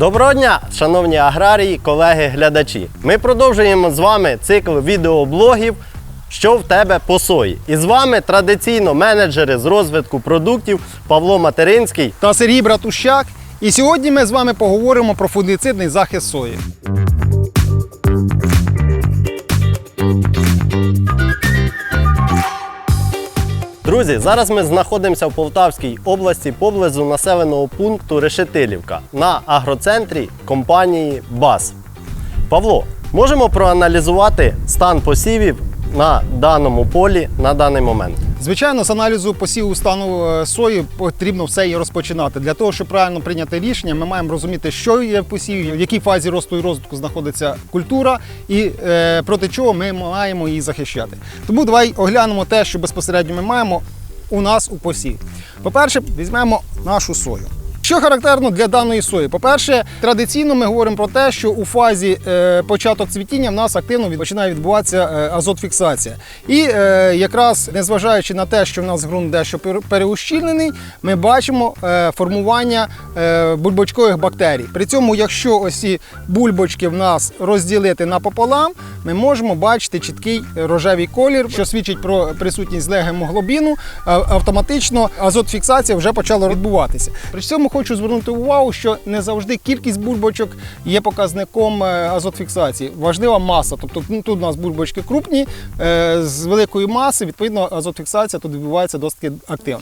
Доброго дня, шановні аграрії, колеги, глядачі. Ми продовжуємо з вами цикл відеоблогів Що в тебе по сої. І з вами традиційно менеджери з розвитку продуктів Павло Материнський. та Сергій Братущак. І сьогодні ми з вами поговоримо про фунгіцидний захист сої. Друзі, зараз ми знаходимося в Полтавській області поблизу населеного пункту Решетилівка на агроцентрі компанії БАС. Павло, можемо проаналізувати стан посівів на даному полі на даний момент. Звичайно, з аналізу посіву стану е, сої потрібно все і розпочинати. Для того, щоб правильно прийняти рішення, ми маємо розуміти, що є в посіві, в якій фазі росту і розвитку знаходиться культура, і е, проти чого ми маємо її захищати. Тому давай оглянемо те, що безпосередньо ми маємо у нас у посіві. По-перше, візьмемо нашу сою. Що характерно для даної сої? По-перше, традиційно ми говоримо про те, що у фазі е, початок цвітіння в нас активно починає відбуватися е, азотфіксація. І е, якраз незважаючи на те, що в нас ґрунт дещо переущільнений, ми бачимо формування бульбочкових бактерій. При цьому, якщо ось ці бульбочки в нас розділити напополам, ми можемо бачити чіткий рожевий колір, що свідчить про присутність легемоглобіну. Автоматично азотфіксація вже почала відбуватися. При цьому хочу звернути увагу, що не завжди кількість бульбочок є показником е, азотфіксації. Важлива маса. Тобто ну, тут у нас бульбочки крупні е, з великої маси, відповідно, азотфіксація тут відбувається досить активно.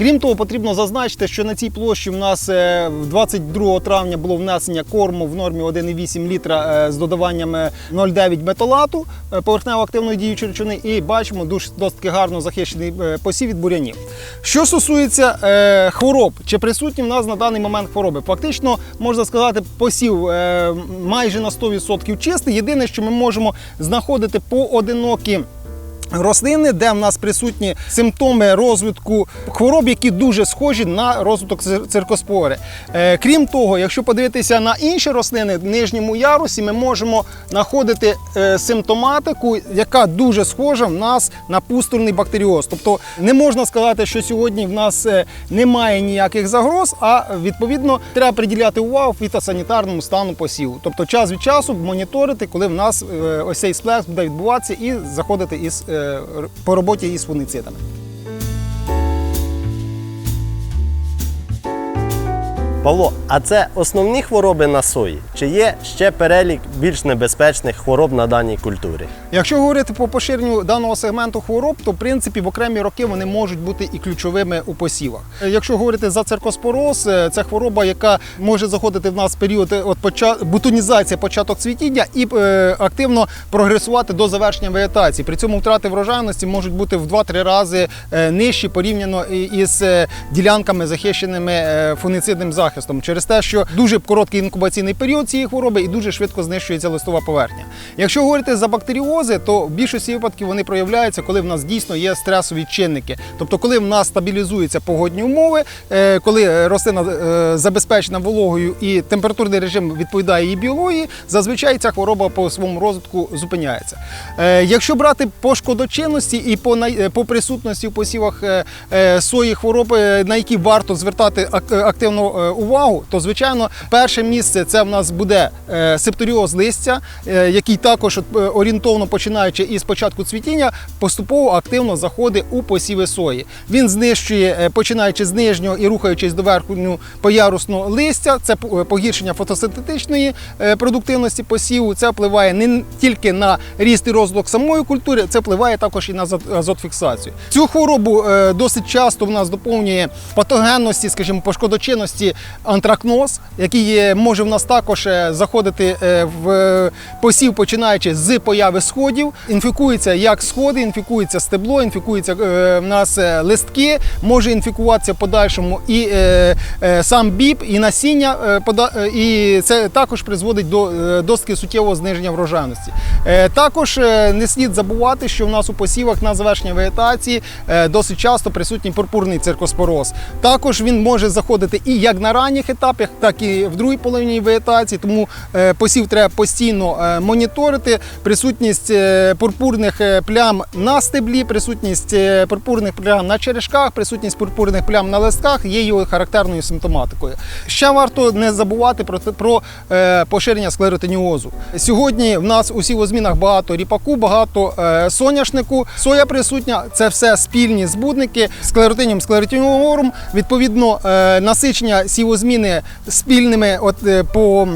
Крім того, потрібно зазначити, що на цій площі в нас е, 22 травня було внесення корму в нормі 1,8 літра е, з додаванням е, 0,9 металату е, поверхнево активної діючої речовини, і бачимо досить гарно захищений е, посів від бурянів. Що стосується е, хвороб, чи присутні в нас на даний момент хвороби? Фактично можна сказати, посів е, майже на 100% чистий. Єдине, що ми можемо знаходити поодинокі. Рослини, де в нас присутні симптоми розвитку хвороб, які дуже схожі на розвиток цир- циркоспори. Е, крім того, якщо подивитися на інші рослини в нижньому ярусі, ми можемо знаходити е, симптоматику, яка дуже схожа в нас на пустульний бактеріоз. Тобто не можна сказати, що сьогодні в нас е, немає ніяких загроз, а відповідно треба приділяти увагу фітосанітарному стану посіву. Тобто час від часу моніторити, коли в нас ось цей сплеск буде відбуватися і заходити із по роботі із фунгіцидами. Павло, а це основні хвороби на сої? Чи є ще перелік більш небезпечних хвороб на даній культурі? Якщо говорити по поширенню даного сегменту хвороб, то в принципі в окремі роки вони можуть бути і ключовими у посівах. Якщо говорити за циркоспороз, е, це хвороба, яка може заходити в нас в період е, от поча... бутонізація, початок цвітіння і е, активно прогресувати до завершення вегетації. При цьому втрати врожайності можуть бути в 2-3 рази е, нижчі порівняно із ділянками, захищеними е, фунгіцидним захистом, через те, що дуже короткий інкубаційний період цієї хвороби і дуже швидко знищується листова поверхня. Якщо говорити за бактеріози, то в більшості випадків вони проявляються, коли в нас дійсно є стресові чинники. Тобто, коли в нас стабілізуються погодні умови, е, коли рослина е, забезпечена вологою і температурний режим відповідає її біології, зазвичай ця хвороба по своєму розвитку зупиняється. Е, Якщо брати по шкодочинності і по, по присутності в посівах сої хвороби, на які варто звертати активну увагу, то звичайно перше місце це в нас буде е, септоріоз листя, е, який також е, орієнтовно починаючи із початку цвітіння, поступово активно заходить у посіви сої. Він знищує, починаючи з нижнього і рухаючись до верхнього поярусного листя, це погіршення фотосинтетичної продуктивності посіву. Це впливає не тільки на ріст і розвиток самої культури, це впливає також і на азот- азотфіксацію. Цю хворобу досить часто в нас доповнює патогенності, скажімо, пошкодочинності антракноз, який може в нас також е, заходити е, в е, посів, починаючи з появи сходів. Інфікується як сходи, інфікується стебло, інфікується е, в нас листки, може інфікуватися подальшому і сам біб, і насіння, і це також призводить до досить суттєвого зниження врожайності. Також не слід забувати, що в нас у посівах на завершення вегетації досить часто присутній пурпурний циркоспороз. Також він може заходити і як на ранніх етапах, так і в другій половині вегетації. Тому е, посів треба постійно е, моніторити. Присутність е, пурпурних плям на стеблі, присутність пурпурних плям на черешках, присутність пурпурних плям на листках є його характерною симптоматикою. Ще варто не забувати про, про поширення склеротиніозу. Сьогодні в нас у сівозмінах багато ріпаку, багато соняшнику. Соя присутня це все спільні збудники склеротинім склеротиніорум. Відповідно, насичення е, насичення сівозміни спільними от, е, по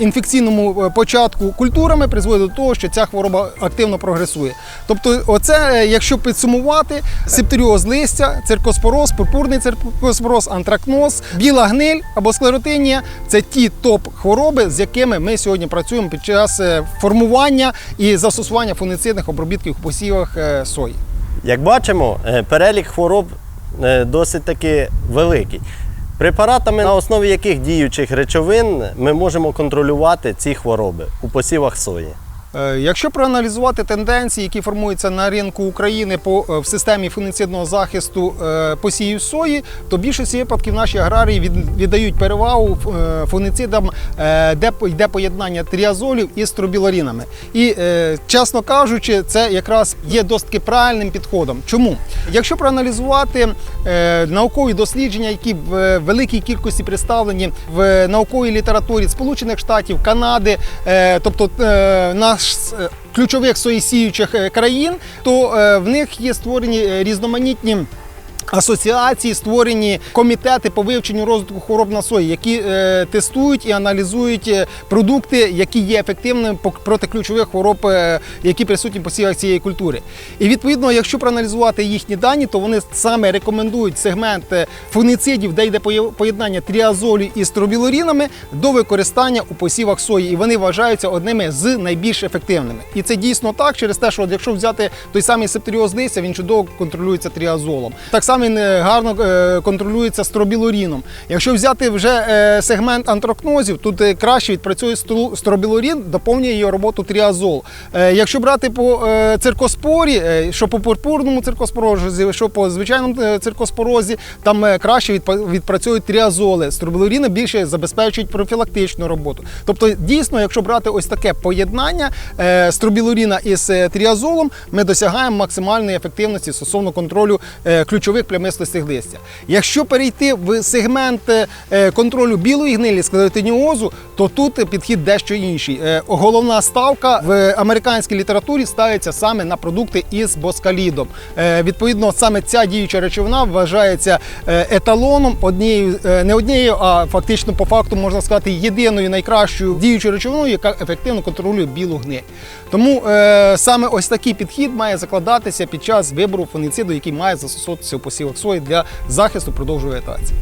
інфекційному е, початку культурами призводить до того, що ця хвороба активно прогресує. Тобто, оце, е, якщо підсумувати, септеріоз листя, циркоспороз, пурпурний циркоспороз, антракноз, біла гниль або склеротинія це ті топ-хвороби, з якими ми сьогодні працюємо під час формування і застосування фунгіцидних обробітків у посівах сої. Як бачимо, перелік хвороб досить таки великий. Препаратами, на основі яких діючих речовин ми можемо контролювати ці хвороби у посівах сої. Е, Якщо проаналізувати тенденції, які формуються на ринку України по е, в системі фунгіцидного захисту е, посівів сої, то в більшості випадків наші аграрії від- віддають перевагу фунгіцидам, де йде поєднання тріазолів із стробілорінами. І чесно кажучи, це якраз є досить правильним підходом. Чому? Якщо проаналізувати наукові дослідження, які в великій кількості представлені в науковій літературі Сполучених Штатів, Канади, тобто наш ключових соєсіючих е, країн, то е, в них є створені е, різноманітні. Асоціації створені комітети по вивченню розвитку хвороб на сої, які е, тестують і аналізують е, продукти, які є ефективними проти ключових хвороб, е, які присутні в посівах цієї культури. І відповідно, якщо проаналізувати їхні дані, то вони саме рекомендують сегмент е, фунгіцидів, де йде поєднання тріазолі із тробілорінами до використання у посівах сої. І вони вважаються одними з найбільш ефективними. І це дійсно так, через те, що якщо взяти той самий септеріоз листя, він чудово контролюється тріазолом. Так само він е, гарно е, контролюється стробілоріном. Якщо взяти вже е, сегмент антрокнозів, тут краще відпрацює стробілорін, доповнює його роботу тріазол. Якщо брати по циркоспорі, що по пурпурному циркоспорозі, що по звичайному циркоспорозі, там краще відпрацюють тріазоли. Стробілоріни більше забезпечують профілактичну роботу. Тобто, дійсно, якщо брати ось таке поєднання стробілоріна із тріазолом, ми досягаємо максимальної ефективності стосовно контролю ключових плямистостих листя. Якщо перейти в сегмент е, контролю білої гнилі склеротиніозу, то тут е, підхід дещо інший. Е, Головна ставка в американській літературі ставиться саме на продукти із боскалідом. Е, Відповідно, саме ця діюча речовина вважається е, еталоном однією, е, не однією, а фактично по факту можна сказати єдиною найкращою діючою речовиною, яка ефективно контролює білу гниль. Тому е, саме ось такий підхід має закладатися під час вибору фунгіциду, який має застосовуватися у посівах сої для захисту продовж вегетації.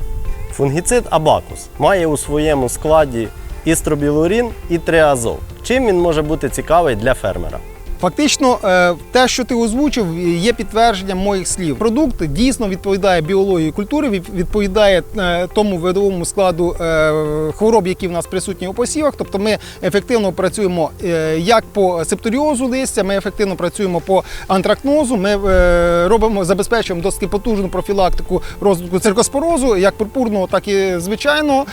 Фунгіцид Абакус має у своєму складі істробілурін і триазол. Чим він може бути цікавий для фермера? Фактично, е, те, що ти озвучив, є підтвердженням моїх слів. Продукт дійсно відповідає біології культури, відповідає е, тому видовому складу е, хвороб, які в нас присутні у посівах. Тобто ми ефективно працюємо як по септоріозу листя, ми ефективно працюємо по антракнозу. Ми робимо, забезпечуємо досить потужну профілактику розвитку циркоспорозу, як пурпурного, так і звичайного.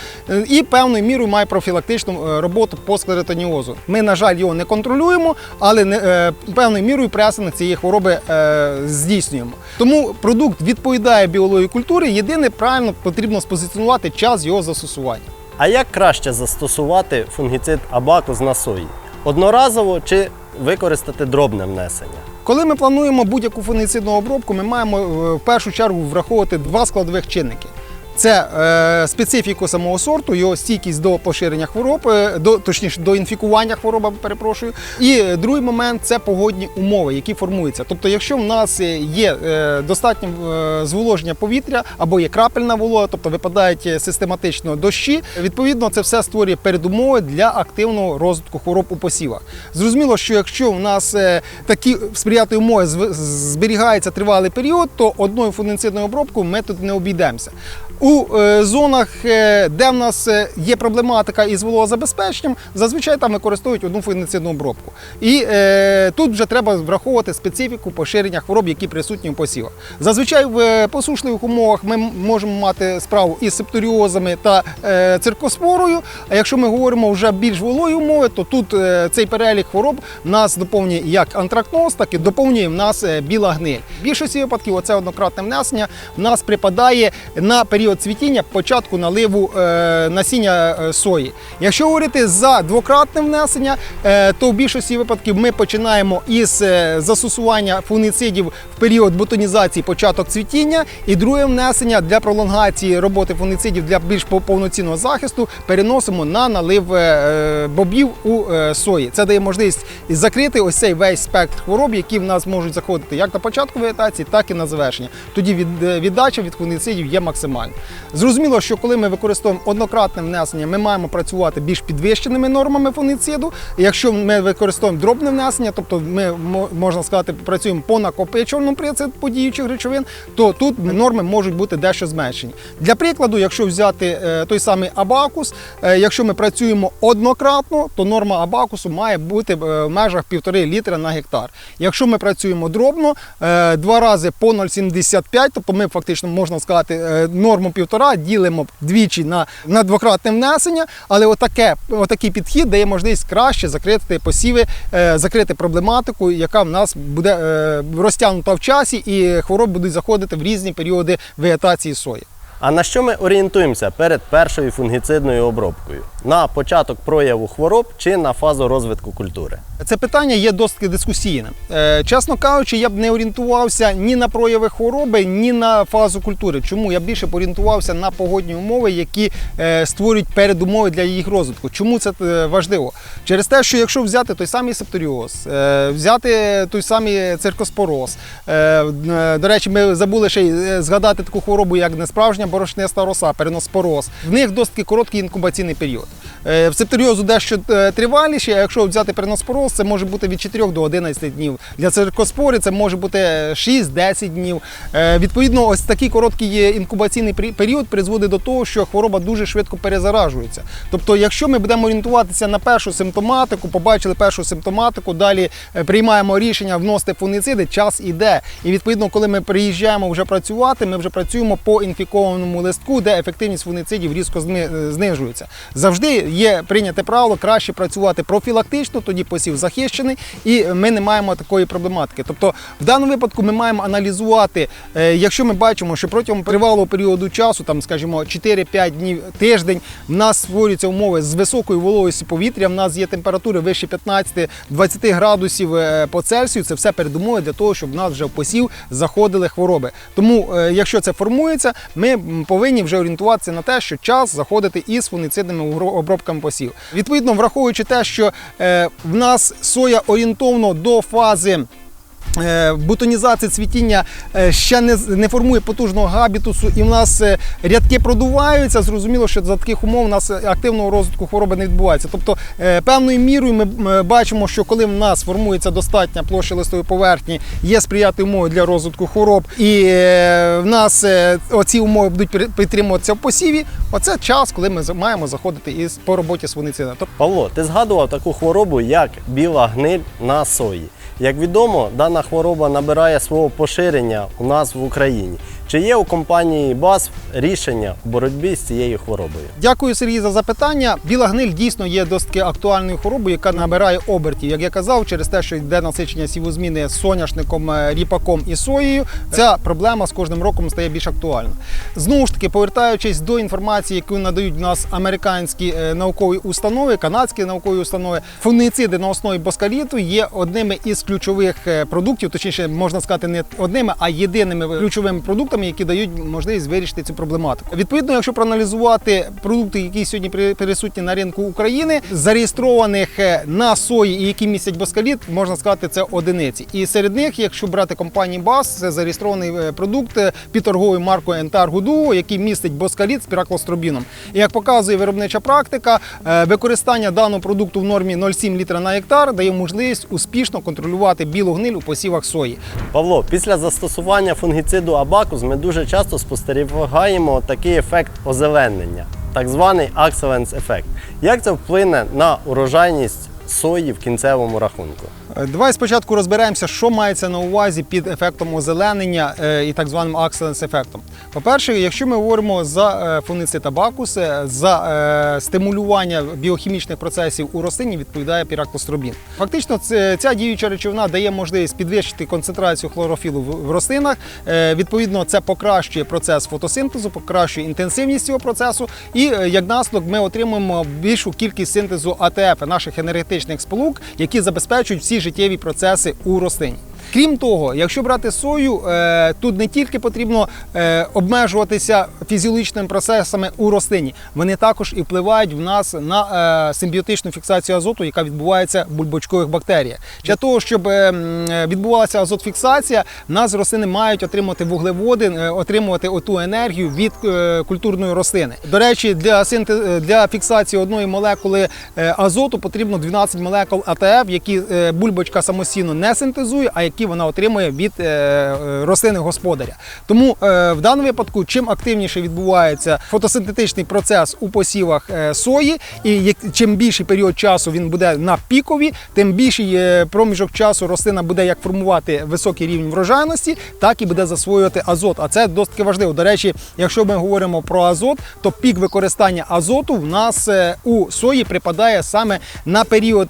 І певною мірою має профілактичну роботу по склеротоніозу. Ми, на жаль, його не контролюємо, але не, певною мірою пресинг цієї хвороби е, здійснюємо. Тому продукт відповідає біології культури. Єдине правильно потрібно спозиціонувати час його застосування. А як краще застосувати фунгіцид Абакус на сої? Одноразово чи використати дробне внесення? Коли ми плануємо будь-яку фунгіцидну обробку, ми маємо е, в першу чергу враховувати два складових чинники. Це е, специфіку самого сорту, його стійкість до поширення хвороб, е, до точніше до інфікування хвороби, перепрошую. І другий момент це погодні умови, які формуються. Тобто, якщо в нас є е, достатньо е, зволоження повітря або є крапельна волога, тобто випадають е, систематично дощі, відповідно, це все створює передумови для активного розвитку хвороб у посівах. Зрозуміло, що якщо в нас е, такі сприятливі умови зберігається тривалий період, то одною фунгіцидною обробкою ми тут не обійдемося. У е, зонах, е, де в нас е, є проблематика із вологозабезпеченням, зазвичай там використовують одну фунгіцидну обробку. І е, тут вже треба враховувати специфіку поширення хвороб, які присутні у посівах. Зазвичай в посушливих умовах ми можемо мати справу із септоріозами та е, циркоспорою. А якщо ми говоримо вже більш вологі умови, то тут е, цей перелік хвороб нас доповнює як антракноз, так і доповнює в нас біла гниль. В більшості випадків оце однократне внесення в нас припадає на період цвітіння початку наливу е, насіння е, сої. Якщо говорити за двократне внесення, е, то в більшості випадків ми починаємо із застосування фунгіцидів в період бутонізації початок цвітіння, і друге внесення для пролонгації роботи фунгіцидів для більш повноцінного захисту переносимо на налив бобів у сої. Це дає можливість закрити ось цей весь спектр хвороб, які в нас можуть заходити як на початку вегетації, так і на завершення. Тоді від, віддача від фунгіцидів є максимальна. Зрозуміло, що коли ми використовуємо однократне внесення, ми маємо працювати більш підвищеними нормами фунгіциду. Якщо ми використовуємо дробне внесення, тобто ми можна сказати, працюємо по накопичувальному принципу діючих речовин, то тут норми можуть бути дещо зменшені. Для прикладу, якщо взяти е, той самий абакус, е, якщо ми працюємо однократно, то норма абакусу має бути е, в межах 1,5 літра на гектар. Якщо ми працюємо дробно, два рази по 0,75, тобто ми фактично можна сказати е, норму півтора ділимо двічі на, на двократне внесення, але отаке, отакий підхід дає можливість краще закрити посіви, е, закрити проблематику, яка в нас буде е, розтягнута в часі, і хвороби будуть заходити в різні періоди вегетації сої. А на що ми орієнтуємося перед першою фунгіцидною обробкою? На початок прояву хвороб чи на фазу розвитку культури? Це питання є досить дискусійним. Е, чесно кажучи, я б не орієнтувався ні на прояви хвороби, ні на фазу культури. Чому я більше б орієнтувався на погодні умови, які е, створюють передумови для їх розвитку? Чому це е, важливо? Через те, що якщо взяти той самий септоріоз, взяти той самий циркоспороз, до речі, ми забули ще й згадати таку хворобу, як несправжня борошниста роса, переноспороз. В них досить короткий інкубаційний період. Е, В септоріозу дещо е, триваліше, а якщо взяти переноспороз, це може бути від 4 до 11 днів. Для циркоспори це може бути 6-10 днів. Е, Відповідно, ось такий короткий інкубаційний період призводить до того, що хвороба дуже швидко перезаражується. Тобто, якщо ми будемо орієнтуватися на першу симптоматику, побачили першу симптоматику, далі приймаємо рішення вносити фунгіциди, час іде. І відповідно, коли ми приїжджаємо вже працювати, ми вже працюємо по інфікованому листку, де ефективність фунгіцидів різко зни- знижується. Завжди є прийняте правило краще працювати профілактично, тоді посів захищений, і ми не маємо такої проблематики. Тобто, в даному випадку ми маємо аналізувати, е, якщо ми бачимо, що протягом тривалого періоду часу, там, скажімо, 4-5 днів тиждень, в нас створюються умови з високою вологістю повітря, в нас є температури вище 15-20 градусів е, по Цельсію. Це все передумови для того, щоб в нас вже в посів заходили хвороби. Тому, е, якщо це формується, ми повинні вже орієнтуватися на те, що час заходити із фунгіцидними угро- обробками посів. Відповідно, враховуючи те, що е, в нас соя орієнтовно до фази. Е, Бутонізація цвітіння е, ще не, не формує потужного габітусу, і в нас е, рядки продуваються. Зрозуміло, що за таких умов у нас активного розвитку хвороби не відбувається. Тобто, певною мірою ми бачимо, що коли в нас формується достатня площа листової поверхні, є сприятливі умови для розвитку хвороб, і в нас оці умови будуть підтримуватися в посіві. Оце час, коли ми маємо заходити із по роботі з Павло, ти згадував таку хворобу, як біла гниль на сої. Як відомо, дана хвороба набирає свого поширення у нас в Україні. Чи є у компанії БАС рішення в боротьбі з цією хворобою? Дякую, Сергій, за запитання. Біла гниль дійсно є досить актуальною хворобою, яка набирає обертів. Як я казав, через те, що йде насичення сівозміни соняшником, е, ріпаком і соєю, ця проблема з кожним роком стає більш актуальна. Знову ж таки, повертаючись до інформації, яку надають в нас американські е, наукові установи, канадські наукові установи, фунгіциди на основі боскаліту є одними із ключових е, продуктів, точніше, можна сказати, не одними, а єдиними ключовими продуктами, які дають можливість вирішити цю проблематику. Відповідно, якщо проаналізувати продукти, які сьогодні присутні на ринку України, зареєстрованих е, на сої і які містять боскаліт, можна сказати, це одиниці. І серед них, якщо брати компанії БАС, це зареєстрований е, продукт е, під торговою маркою Ентар Гудуо, який містить боскаліт з піраклостробіном. І як показує виробнича практика, використання даного продукту в нормі 0,7 літра на гектар дає можливість успішно контролювати білу гниль у посівах сої. Павло, після застосування фунгіциду Абакус ми дуже часто спостерігаємо такий ефект озеленення, так званий акселенс ефект. Як це вплине на урожайність сої в кінцевому рахунку? Е, Давай спочатку розберемося, що мається на увазі під ефектом озеленення е, і так званим акселенс ефектом. По-перше, якщо ми говоримо за е, фунгицид абакус, е, за стимулювання біохімічних процесів у рослині відповідає піраклостробін. Фактично, ця діюча речовина дає можливість підвищити концентрацію хлорофілу в рослинах. Відповідно, це покращує процес фотосинтезу, покращує інтенсивність цього процесу, і як наслідок ми отримуємо більшу кількість синтезу АТФ, наших енергетичних сполук, які забезпечують всі життєві процеси у рослині. Крім того, якщо брати сою, е, тут не тільки потрібно е, обмежуватися фізіологічними процесами у рослині, вони також і впливають в нас на е, симбіотичну фіксацію азоту, яка відбувається в бульбочкових бактеріях. Для того, щоб відбувалася азотфіксація, в нас рослини мають отримувати вуглеводи, отримувати оту енергію від культурної рослини. До речі, для для фіксації одної молекули азоту потрібно 12 молекул АТФ, які бульбочка самостійно не синтезує, а які вона отримує від е, е, рослини господаря. Тому е, в даному випадку, чим активніше відбувається фотосинтетичний процес у посівах сої, і чим більший період часу він буде на пікові, тим більший проміжок часу рослина буде як формувати високий рівень врожайності, так і буде засвоювати азот. А це досить важливо. До речі, якщо ми говоримо про азот, то пік використання азоту в нас у сої припадає саме на період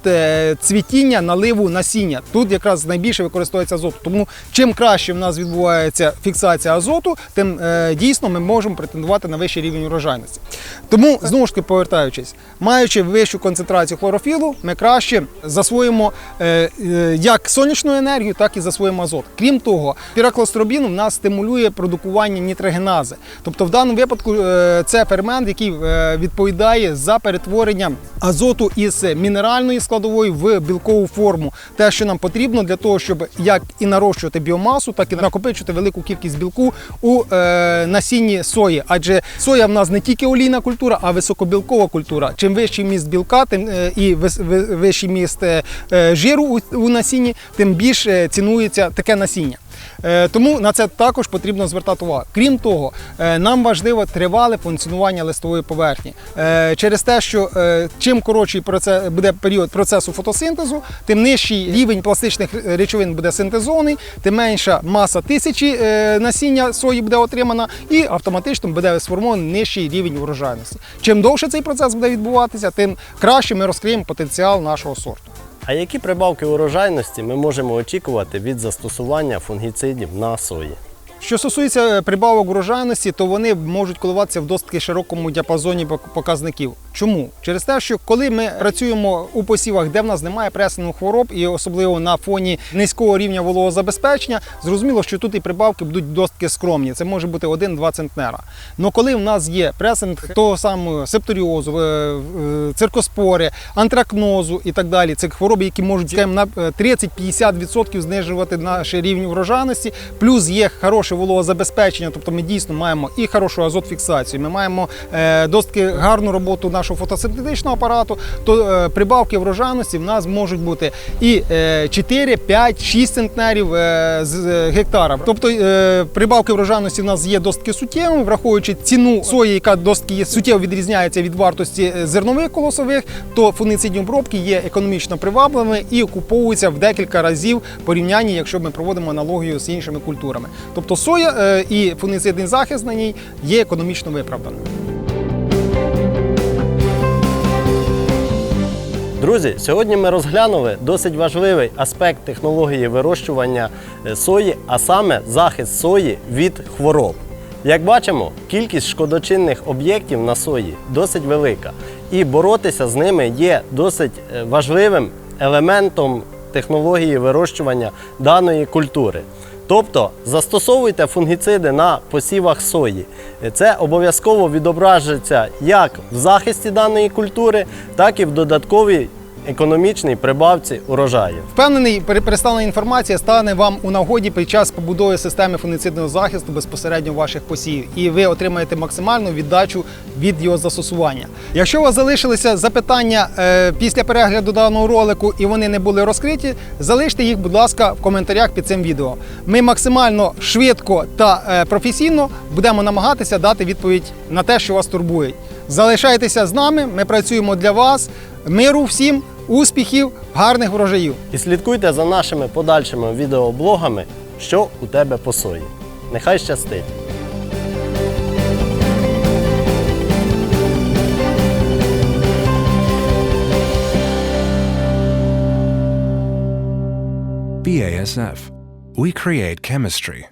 цвітіння, наливу насіння. Тут якраз найбільше використовується азот. Тому чим краще в нас відбувається фіксація азоту, тим е, дійсно ми можемо претендувати на вищий рівень урожайності. Тому знову ж таки повертаючись, маючи вищу концентрацію хлорофілу, ми краще засвоїмо е, е, як сонячну енергію, так і засвоїмо азот. Крім того, піраклостробін у нас стимулює продукування нітрогенази. Тобто, в даному випадку е, це фермент, який е, відповідає за перетворення азоту із мінеральної складової в білкову форму. Те, що нам потрібно для того, щоб як і нарощувати біомасу, так і накопичувати велику кількість білку у е, насінні сої. Адже соя в нас не тільки олійна культура, а високобілкова культура. Чим вищий міст білка, тим е, і вис- вищий міст е, е, жиру у, у насінні, тим більше цінується таке насіння. Е, Тому на це також потрібно звертати увагу. Крім того, е, нам важливо тривале функціонування листової поверхні. Е, Через те, що чим коротший буде період процесу фотосинтезу, тим нижчий рівень пластичних речовин буде синтезований, тим менша маса тисячі насіння сої буде отримана, і автоматично буде сформований нижчий рівень урожайності. Чим довше цей процес буде відбуватися, тим краще ми розкриємо потенціал нашого сорту. А які прибавки урожайності ми можемо очікувати від застосування фунгіцидів на сої? Що стосується е, прибавок урожайності, то вони можуть коливатися в досить широкому діапазоні показників. Чому? Через те, що коли ми працюємо у посівах, де в нас немає пресингу хвороб, і особливо на фоні низького рівня вологозабезпечення, зрозуміло, що тут і прибавки будуть досить скромні. Це може бути 1-2 центнера. Но коли в нас є пресинг того самого септоріозу, е, е, циркоспори, антракнозу і так далі, це хвороби, які можуть на е, 30-50% знижувати наш рівень врожайності, плюс є хороше вологозабезпечення, тобто ми дійсно маємо і хорошу азотфіксацію, ми маємо е, досить гарну роботу нашого фотосинтетичного апарату, то е, прибавки врожайності в нас можуть бути і е, 4, 5, 6 центнерів е, з гектара. Тобто прибавки врожайності в нас є досить суттєвими, враховуючи ціну сої, яка досить суттєво відрізняється від вартості зернових колосових, то фунгіцидні обробки є економічно привабливими і окуповуються в декілька разів порівнянні, якщо ми проводимо аналогію з іншими культурами. Тобто соя е, і фунгіцидний захист на ній є економічно виправданим. Друзі, сьогодні ми розглянули досить важливий аспект технології вирощування е, сої, а саме захист сої від хвороб. Як бачимо, кількість шкодочинних об'єктів на сої досить велика, і боротися з ними є досить е, важливим елементом технології вирощування даної культури. Тобто застосовуйте фунгіциди на посівах сої. Це обов'язково відображиться як в захисті даної культури, так і в додатковій економічній прибавці урожаю. Впевнений, представлена інформація стане вам у нагоді під час побудови системи фунгіцидного захисту безпосередньо ваших посівів, і ви отримаєте максимальну віддачу від його застосування. Якщо у вас залишилися запитання е, після перегляду даного ролику і вони не були розкриті, залиште їх, будь ласка, в коментарях під цим відео. Ми максимально швидко та е, професійно будемо намагатися дати відповідь на те, що вас турбує. Залишайтеся з нами, ми працюємо для вас. Миру всім, успіхів, гарних врожаїв! І слідкуйте за нашими подальшими відеоблогами, що у тебе по сої. Нехай щастить! BASF. We create chemistry.